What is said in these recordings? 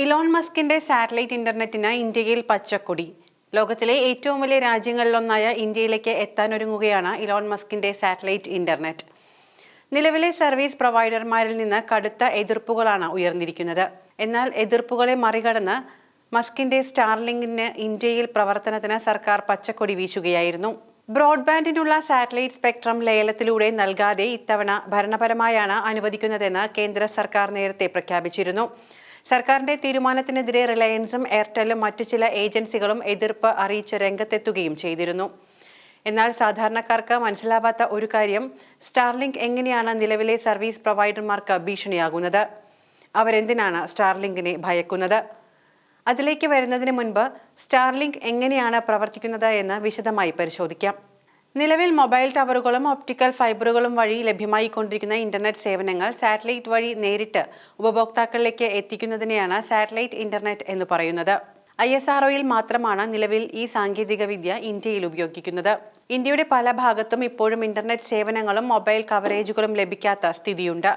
Elon മസ്കിന്റെ satellite ഇന്റർനെറ്റിന് ഇന്ത്യയിൽ പച്ചക്കൊടി. ലോകത്തിലെ ഏറ്റവും വലിയ രാജ്യങ്ങളിലൊന്നായ ഇന്ത്യയിലേക്ക് എത്താനൊരുങ്ങുകയാണ് ഇലോൺ മസ്കിന്റെ സാറ്റലൈറ്റ് ഇന്റർനെറ്റ് നിലവിലെ സർവീസ് പ്രൊവൈഡർമാരിൽ നിന്ന് കടുത്ത എതിർപ്പുകളാണ് ഉയർന്നിരിക്കുന്നത്. എന്നാൽ എതിർപ്പുകളെ മറികടന്ന് മസ്കിന്റെ സ്റ്റാർലിങ്കിന് ഇന്ത്യയിൽ പ്രവർത്തനത്തിന് സർക്കാർ പച്ചക്കൊടി വീശുകയായിരുന്നു. ബ്രോഡ്ബാൻഡിനുള്ള സാറ്റലൈറ്റ് സ്പെക്ട്രം ലേലത്തിലൂടെ നൽകാതെ ഇത്തവണ ഭരണപരമായാണ് അനുവദിക്കുന്നതെന്ന് കേന്ദ്ര സർക്കാർ നേരത്തെ പ്രഖ്യാപിച്ചിരുന്നു. സർക്കാരിന്റെ തീരുമാനത്തിനെതിരെ റിലയൻസും എയർടെല്ലും മറ്റു ചില ഏജൻസികളും എതിർപ്പ് അറിയിച്ച് രംഗത്തെത്തുകയും ചെയ്തിരുന്നു. എന്നാൽ സാധാരണക്കാർക്ക് മനസ്സിലാവാത്ത ഒരു കാര്യം സ്റ്റാർലിങ്ക് എങ്ങനെയാണ് നിലവിലെ സർവീസ് പ്രൊവൈഡർമാർക്ക് ഭീഷണിയാകുന്നത്? അവരെന്തിനാണ് സ്റ്റാർലിങ്കിനെ ഭയക്കുന്നത്? അതിലേക്ക് വരുന്നതിന് മുൻപ് സ്റ്റാർലിങ്ക് എങ്ങനെയാണ് പ്രവർത്തിക്കുന്നത് എന്ന് വിശദമായി പരിശോധിക്കാം. നിലവിൽ മൊബൈൽ ടവറുകളും ഒപ്റ്റിക്കൽ ഫൈബറുകളും വഴി ലഭ്യമായിക്കൊണ്ടിരിക്കുന്ന ഇന്റർനെറ്റ് സേവനങ്ങൾ സാറ്റലൈറ്റ് വഴി നേരിട്ട് ഉപഭോക്താക്കളിലേക്ക് എത്തിക്കുന്നതിനെയാണ് സാറ്റലൈറ്റ് ഇന്റർനെറ്റ് എന്ന് പറയുന്നത്. ഐ എസ് ആർഒയിൽ മാത്രമാണ് നിലവിൽ ഈ സാങ്കേതികവിദ്യ ഇന്ത്യയിൽ ഉപയോഗിക്കുന്നത്. ഇന്ത്യയുടെ പല ഭാഗത്തും ഇപ്പോഴും ഇന്റർനെറ്റ് സേവനങ്ങളും മൊബൈൽ കവറേജുകളും ലഭിക്കാത്ത സ്ഥിതിയുണ്ട്.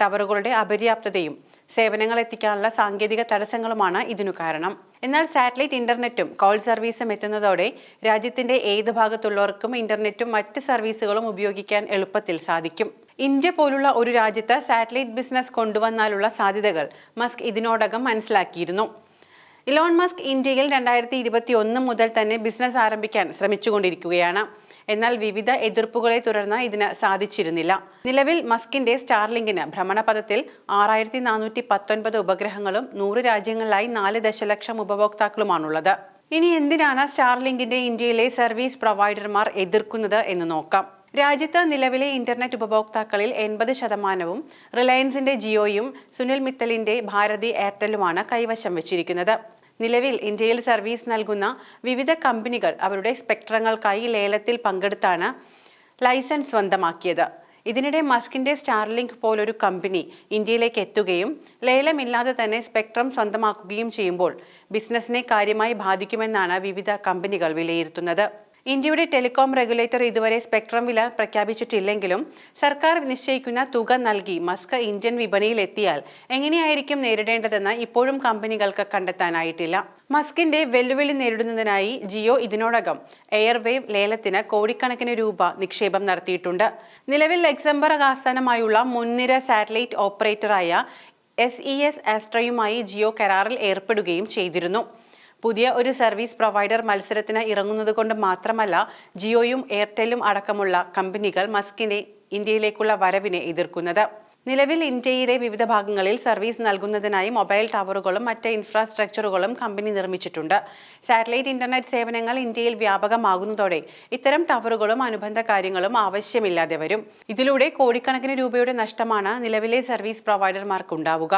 ടവറുകളുടെ അപര്യാപ്തതയും സേവനങ്ങൾ എത്തിക്കാനുള്ള സാങ്കേതിക തടസ്സങ്ങളുമാണ് ഇതിനു കാരണം. എന്നാൽ സാറ്റലൈറ്റ് ഇന്റർനെറ്റും കോൾ സർവീസും എത്തുന്നതോടെ രാജ്യത്തിന്റെ ഏത് ഭാഗത്തുള്ളവർക്കും ഇന്റർനെറ്റും മറ്റ് സർവീസുകളും ഉപയോഗിക്കാൻ എളുപ്പത്തിൽ സാധിക്കും. ഇന്ത്യ പോലുള്ള ഒരു രാജ്യത്ത് സാറ്റലൈറ്റ് ബിസിനസ് കൊണ്ടുവന്നാലുള്ള സാധ്യതകൾ മസ്ക് ഇതിനോടകം മനസ്സിലാക്കിയിരുന്നു. ഇലോൺ മസ്ക് ഇന്ത്യയിൽ രണ്ടായിരത്തി ഇരുപത്തി ഒന്ന് മുതൽ തന്നെ ബിസിനസ് ആരംഭിക്കാൻ ശ്രമിച്ചുകൊണ്ടിരിക്കുകയാണ്. എന്നാൽ വിവിധ എതിർപ്പുകളെ തുടർന്ന് ഇതിന് സാധിച്ചിരുന്നില്ല. നിലവിൽ മസ്കിന്റെ സ്റ്റാർലിങ്കിന് ഭ്രമണപഥത്തിൽ ആറായിരത്തി നാനൂറ്റി പത്തൊൻപത് ഉപഗ്രഹങ്ങളും നൂറ് രാജ്യങ്ങളിലായി നാല് ദശലക്ഷം ഉപഭോക്താക്കളുമാണുള്ളത്. ഇനി എന്തിനാണ് സ്റ്റാർലിങ്കിന്റെ ഇന്ത്യയിലെ സർവീസ് പ്രൊവൈഡർമാർ എതിർക്കുന്നത് എന്ന് നോക്കാം. രാജ്യത്ത് നിലവിലെ ഇന്റർനെറ്റ് ഉപഭോക്താക്കളിൽ എൺപത് ശതമാനവും റിലയൻസിന്റെ ജിയോയും സുനിൽ മിത്തലിന്റെ ഭാരതി എയർടെല്ലുമാണ് കൈവശം വെച്ചിരിക്കുന്നത്. നിലവിൽ ഇന്ത്യയിൽ സർവീസ് നൽകുന്ന വിവിധ കമ്പനികൾ അവരുടെ സ്പെക്ട്രങ്ങൾക്കായി ലേലത്തിൽ പങ്കെടുത്താണ് ലൈസൻസ് സ്വന്തമാക്കിയത്. ഇതിനിടെ മസ്കിന്റെ സ്റ്റാർലിങ്ക് പോലൊരു കമ്പനി ഇന്ത്യയിലേക്ക് എത്തുകയും ലേലമില്ലാതെ തന്നെ സ്പെക്ട്രം സ്വന്തമാക്കുകയും ചെയ്യുമ്പോൾ ബിസിനസിനെ കാര്യമായി ബാധിക്കുമെന്നാണ് വിവിധ കമ്പനികൾ വിലയിരുത്തുന്നത്. ഇന്ത്യയുടെ ടെലികോം റെഗുലേറ്റർ ഇതുവരെ സ്പെക്ട്രം വില പ്രഖ്യാപിച്ചിട്ടില്ലെങ്കിലും സർക്കാർ നിശ്ചയിക്കുന്ന തുക നൽകി മസ്ക ഇന്ത്യൻ വിപണിയിൽ എത്തിയാൽ എങ്ങനെയായിരിക്കും നേരിടേണ്ടതെന്ന് ഇപ്പോഴും കമ്പനികൾക്ക് കണ്ടെത്താനായിട്ടില്ല. മസ്കിന്റെ വെല്ലുവിളി നേരിടുന്നതിനായി ജിയോ ഇതിനോടകം എയർവേവ് ലേലത്തിന് കോടിക്കണക്കിന് രൂപ നിക്ഷേപം നടത്തിയിട്ടുണ്ട്. നിലവിൽ ലക്സംബർഗ് ആസ്ഥാനമായുള്ള മുൻനിര സാറ്റലൈറ്റ് ഓപ്പറേറ്ററായ എസ് ഇ എസ് ആസ്ട്രയുമായി ജിയോ കരാറിൽ ഏർപ്പെടുകയും ചെയ്തിരുന്നു. പുതിയ ഒരു സർവീസ് പ്രൊവൈഡർ മത്സരത്തിന് ഇറങ്ങുന്നത് കൊണ്ട് മാത്രമല്ല ജിയോയും എയർടെലും അടക്കമുള്ള കമ്പനികൾ മസ്കിനെ ഇന്ത്യയിലേക്കുള്ള വരവിനെ എതിർക്കുന്നത്. നിലവിൽ ഇന്ത്യയിലെ വിവിധ ഭാഗങ്ങളിൽ സർവീസ് നൽകുന്നതിനായി മൊബൈൽ ടവറുകളും മറ്റ് ഇൻഫ്രാസ്ട്രക്ചറുകളും കമ്പനി നിർമ്മിച്ചിട്ടുണ്ട്. സാറ്റലൈറ്റ് ഇന്റർനെറ്റ് സേവനങ്ങൾ ഇന്ത്യയിൽ വ്യാപകമാകുന്നതോടെ ഇത്തരം ടവറുകളും അനുബന്ധ കാര്യങ്ങളും ആവശ്യമില്ലാതെ വരും. ഇതിലൂടെ കോടിക്കണക്കിന് രൂപയുടെ നഷ്ടമാണ് നിലവിലെ സർവീസ് പ്രൊവൈഡർമാർക്ക് ഉണ്ടാവുക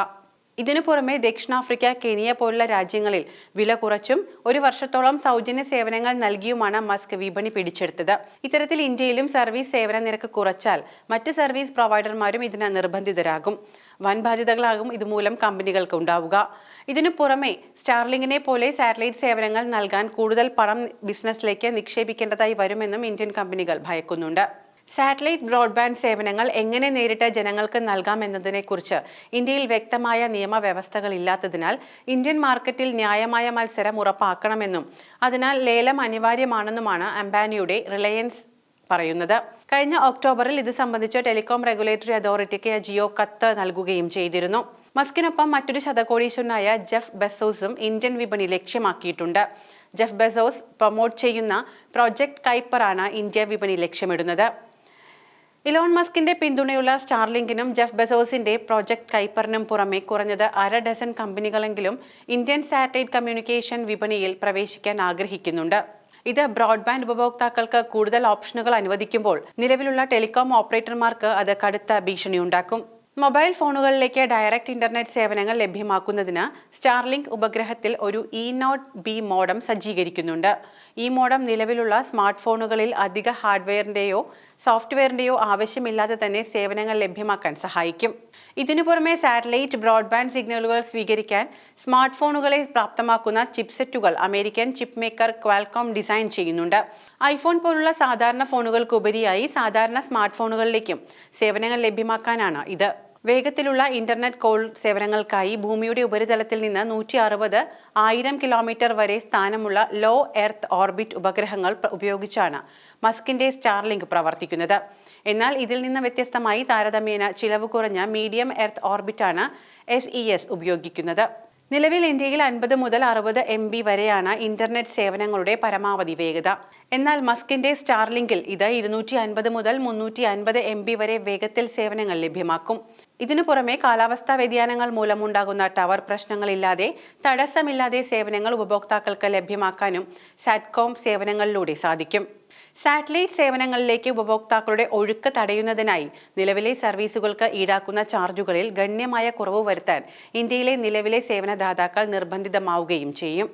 ഇതിനു പുറമെ ദക്ഷിണാഫ്രിക്ക കെനിയ പോലുള്ള രാജ്യങ്ങളിൽ വില കുറച്ചും ഒരു വർഷത്തോളം സൗജന്യ സേവനങ്ങൾ നൽകിയുമാണ് മസ്ക് വിപണി പിടിച്ചെടുത്തത്. ഇത്തരത്തിൽ ഇന്ത്യയിലും സർവീസ് സേവന നിരക്ക് കുറച്ചാൽ മറ്റ് സർവീസ് പ്രൊവൈഡർമാരും ഇതിന് നിർബന്ധിതരാകും. വൻ ബാധ്യതകളാകും ഇതുമൂലം കമ്പനികൾക്ക് ഉണ്ടാവുക. ഇതിനു പുറമെ സ്റ്റാർലിങ്ങിനെ പോലെ സാറ്റലൈറ്റ് സേവനങ്ങൾ നൽകാൻ കൂടുതൽ പണം ബിസിനസ്സിലേക്ക് നിക്ഷേപിക്കേണ്ടതായി വരുമെന്നും ഇന്ത്യൻ കമ്പനികൾ ഭയക്കുന്നുണ്ട്. സാറ്റലൈറ്റ് ബ്രോഡ്ബാൻഡ് സേവനങ്ങൾ എങ്ങനെ നേരിട്ട് ജനങ്ങൾക്ക് നൽകാം എന്നതിനെക്കുറിച്ച് ഇന്ത്യയിൽ വ്യക്തമായ നിയമവ്യവസ്ഥകൾ ഇല്ലാത്തതിനാൽ ഇന്ത്യൻ മാർക്കറ്റിൽ ന്യായമായ മത്സരം ഉറപ്പാക്കണമെന്നും അതിനാൽ ലേലം അനിവാര്യമാണെന്നുമാണ് അംബാനിയുടെ റിലയൻസ് പറയുന്നത്. കഴിഞ്ഞ ഒക്ടോബറിൽ ഇത് സംബന്ധിച്ച് ടെലികോം റെഗുലേറ്ററി അതോറിറ്റിക്ക് ജിയോ കത്ത് നൽകുകയും ചെയ്തിരുന്നു. മസ്കിനൊപ്പം മറ്റൊരു ശതകോടീശ്വരനായ ജെഫ് ബെസോസും ഇന്ത്യൻ വിപണി ലക്ഷ്യമാക്കിയിട്ടുണ്ട്. ജെഫ് ബെസോസ് പ്രൊമോട്ട് ചെയ്യുന്ന പ്രോജക്ട് കൈപ്പറാണ് ഇന്ത്യ വിപണി ലക്ഷ്യമിടുന്നത്. ഇലോൺ മസ്കിന്റെ പിന്തുണയുള്ള സ്റ്റാർലിങ്കിനും ജെഫ് ബെസോസിന്റെ പ്രോജക്ട് കൈപ്പറിനും പുറമെ കുറഞ്ഞത് അര ഡസൻ കമ്പനികളെങ്കിലും ഇന്ത്യൻ സാറ്റലൈറ്റ് കമ്മ്യൂണിക്കേഷൻ വിപണിയിൽ പ്രവേശിക്കാൻ ആഗ്രഹിക്കുന്നുണ്ട്. ഇത് ബ്രോഡ്ബാൻഡ് ഉപഭോക്താക്കൾക്ക് കൂടുതൽ ഓപ്ഷനുകൾ അനുവദിക്കുമ്പോൾ നിലവിലുള്ള ടെലികോം ഓപ്പറേറ്റർമാർക്ക് അത് കടുത്ത ഭീഷണിയുണ്ടാക്കും. മൊബൈൽ ഫോണുകളിലേക്ക് ഡയറക്റ്റ് ഇന്റർനെറ്റ് സേവനങ്ങൾ ലഭ്യമാക്കുന്നതിന് സ്റ്റാർലിങ്ക് ഉപഗ്രഹത്തിൽ ഒരു ഇ നോട്ട് ബി മോഡം സജ്ജീകരിക്കുന്നുണ്ട്. ഈ മോഡം നിലവിലുള്ള സ്മാർട്ട് ഫോണുകളിൽ അധിക ഹാർഡ്വെയറിന്റെയോ സോഫ്റ്റ്വെയറിന്റെയോ ആവശ്യമില്ലാതെ തന്നെ സേവനങ്ങൾ ലഭ്യമാക്കാൻ സഹായിക്കും. ഇതിനു പുറമെ സാറ്റലൈറ്റ് ബ്രോഡ്ബാൻഡ് സിഗ്നലുകൾ സ്വീകരിക്കാൻ സ്മാർട്ട് ഫോണുകളെ പ്രാപ്തമാക്കുന്ന ചിപ്സെറ്റുകൾ American chip maker Qualcomm design ചെയ്യുന്നുണ്ട്. ഐഫോൺ പോലുള്ള സാധാരണ ഫോണുകൾക്കുപരിയായി സാധാരണ സ്മാർട്ട് ഫോണുകളിലേക്കും സേവനങ്ങൾ ലഭ്യമാക്കാനാണ് ഇത്. വേഗത്തിലുള്ള ഇന്റർനെറ്റ് കോൾ സേവനങ്ങൾക്കായി ഭൂമിയുടെ ഉപരിതലത്തിൽ നിന്ന് നൂറ്റി അറുപത് ആയിരം കിലോമീറ്റർ വരെ സ്ഥാനമുള്ള ലോ എർത്ത് ഓർബിറ്റ് ഉപഗ്രഹങ്ങൾ ഉപയോഗിച്ചാണ് മസ്കിന്റെ സ്റ്റാർലിങ്ക് പ്രവർത്തിക്കുന്നത്. എന്നാൽ ഇതിൽ നിന്ന് വ്യത്യസ്തമായി താരതമ്യേന ചിലവ് കുറഞ്ഞ മീഡിയം എർത്ത് ഓർബിറ്റാണ് എസ് ഇ എസ് ഉപയോഗിക്കുന്നത്. നിലവിൽ ഇന്ത്യയിൽ അൻപത് മുതൽ അറുപത് എം ബി വരെയാണ് ഇന്റർനെറ്റ് സേവനങ്ങളുടെ പരമാവധി വേഗത. എന്നാൽ മസ്കിന്റെ സ്റ്റാർലിങ്കിൽ ഇത് ഇരുന്നൂറ്റി അൻപത് മുതൽ മുന്നൂറ്റി അൻപത് എം ബി വരെ വേഗത്തിൽ സേവനങ്ങൾ ലഭ്യമാക്കും. ഇതിനു പുറമെ കാലാവസ്ഥാ വ്യതിയാനങ്ങൾ മൂലമുണ്ടാകുന്ന ടവർ പ്രശ്നങ്ങളില്ലാതെ തടസ്സമില്ലാതെ സേവനങ്ങൾ ഉപഭോക്താക്കൾക്ക് ലഭ്യമാക്കാനും സാറ്റ്കോം സേവനങ്ങളിലൂടെ സാധിക്കും. സാറ്റലൈറ്റ് സേവനങ്ങളിലേക്ക് ഉപഭോക്താക്കളുടെ ഒഴുക്ക് തടയുന്നതിനായി നിലവിലെ സർവീസുകൾക്ക് ഈടാക്കുന്ന ചാർജുകളിൽ ഗണ്യമായ കുറവ് വരുത്താൻ ഇന്ത്യയിലെ നിലവിലെ സേവനദാതാക്കൾ നിർബന്ധിതമാവുകയും ചെയ്യും.